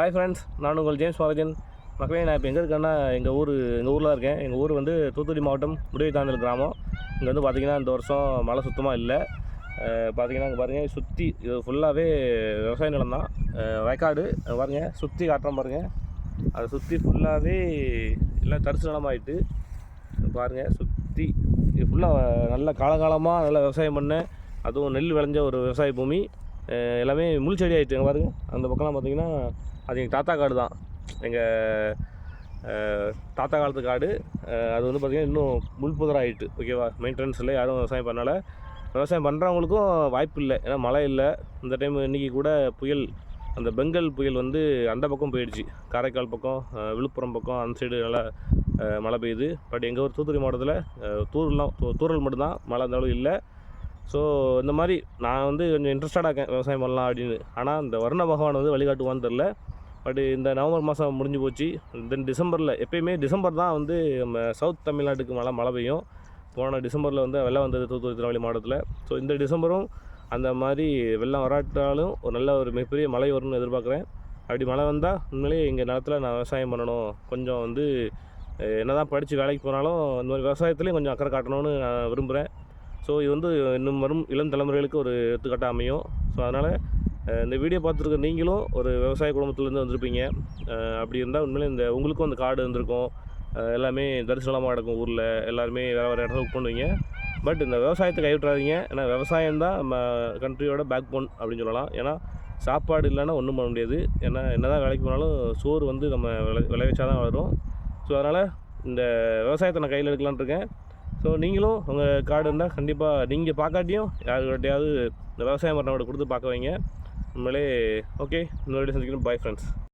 Hi friends நான் உங்கள் James Mahajan மக்களே நான் இப்போ எங்கே இருக்கேன்னா எங்கள் ஊர் எங்கள் ஊரில் இருக்கேன். எங்கள் ஊர் வந்து தூத்துக்குடி மாவட்டம் முடிவுத்தாந்தல் கிராமம். இங்கே வந்து பார்த்திங்கன்னா இந்த வருஷம் மழை சுத்தமாக இல்லை. பார்த்தீங்கன்னா இங்கே பாருங்கள் சுற்றி இது ஃபுல்லாகவே விவசாய நிலம் தான். வயக்காடு பாருங்கள் பாருங்க சுற்றி காட்டுறோம் பாருங்கள் அதை சுற்றி ஃபுல்லாகவே எல்லாம் தரிசு நிலமாயிட்டு பாருங்கள் சுற்றி இது ஃபுல்லாக நல்ல காலகாலமாக நல்லா விவசாயம் பண்ண அதுவும் நெல் விளைஞ்ச ஒரு விவசாய பூமி. எல்லாமே முள் செடி ஆகிட்டு பாருங்க. அந்த பக்கம்லாம் பார்த்தீங்கன்னா அது எங்கள் தாத்தா காடு தான். எங்கள் தாத்தா காலத்து காடு. அது வந்து பார்த்திங்கன்னா இன்னும் முள் புதர் ஆகிட்டு ஓகேவா மெயின்டெனன்ஸ் இல்லை யாரும் விவசாயம் பண்ணால. விவசாயம் பண்ணுறவங்களுக்கும் வாய்ப்பு இல்லை. ஏன்னா மழை இல்லை. இந்த டைம் இன்றைக்கி கூட புயல் அந்த பெங்கல் புயல் வந்து அந்த பக்கம் போயிடுச்சு. காரைக்கால் பக்கம் விழுப்புரம் பக்கம் அந்த சைடு நல்லா மழை பெய்யுது. பட் எங்கள் ஊர் தூத்துக்குடி மாவட்டத்தில் தூரெலாம் தூரல் தூ- மட்டும்தான். மழை அந்த அளவு இல்லை. ஸோ இந்த மாதிரி நான் வந்து கொஞ்சம் இன்ட்ரெஸ்டடாக இருக்கேன் விவசாயம் பண்ணலாம் அப்படின்னு. ஆனால் இந்த வருண பகவான் வந்து வழிகாட்டுவான்னு தெரில பட் இந்த நவம்பர் மாதம் முடிஞ்சு போச்சு. தென் டிசம்பரில் எப்பயுமே டிசம்பர் தான் வந்து நம்ம சவுத் தமிழ்நாட்டுக்கு மழை மழை பெய்யும். போன டிசம்பரில் வந்து வெள்ளம் வந்தது தூத்துக்குடி திருநெல்வேலி மாவட்டத்தில். ஸோ இந்த டிசம்பரும் அந்த மாதிரி வெள்ளம் வராட்டாலும் ஒரு நல்ல ஒரு மிகப்பெரிய மழை வரும்னு எதிர்பார்க்குறேன். அப்படி மழை வந்தால் உண்மையிலேயே எங்கள் நிலத்தில் நான் விவசாயம் பண்ணணும். கொஞ்சம் வந்து என்ன என்னதான் படித்து வேலைக்கு போனாலும் இந்த மாதிரி விவசாயத்துலேயும் கொஞ்சம் அக்கறை காட்டணும்னு நான் விரும்புகிறேன் ஸோ இது வந்து இன்னும் வரும் இளம் தலைமுறைகளுக்கு ஒரு எடுத்துக்காட்டாக அமையும். ஸோ அதனால் இந்த வீடியோ பார்த்துருக்க நீங்களும் ஒரு விவசாய குடும்பத்துலேருந்து வந்திருப்பீங்க. அப்படி இருந்தால் உண்மையிலே இந்த உங்களுக்கும் அந்த காடு இருந்திருக்கும் எல்லாமே தரிசனமாக நடக்கும் ஊரில். எல்லாருமே வேறு வேறு இடத்துல ஒர்க் பண்ணுவீங்க. பட் இந்த விவசாயத்தை கைவிட்றாதீங்க ஏன்னா விவசாயம் தான் நம்ம கண்ட்ரியோட பேக் போன் அப்படின்னு சொல்லலாம். ஏன்னா சாப்பாடு இல்லைன்னா ஒன்றும் பண்ண முடியாது. ஏன்னா என்னதான் வேலைக்கு போனாலும் சோறு வந்து நம்ம விளை விளைவிச்சா தான் வரும் ஸோ அதனால் இந்த விவசாயத்தை நான் கையில் எடுக்கலான்னு இருக்கேன். ஸோ நீங்களும் உங்கள் கார்டு இருந்தால் கண்டிப்பாக நீங்கள் பார்க்காட்டியும் யாருக்கிட்டையாவது இந்த விவசாயம் பண்ணவங்க கொடுத்து பார்க்க வைங்க. உண்மையிலே ஓகே இன்னொரு சந்திக்கணும் பாய் ஃப்ரெண்ட்ஸ்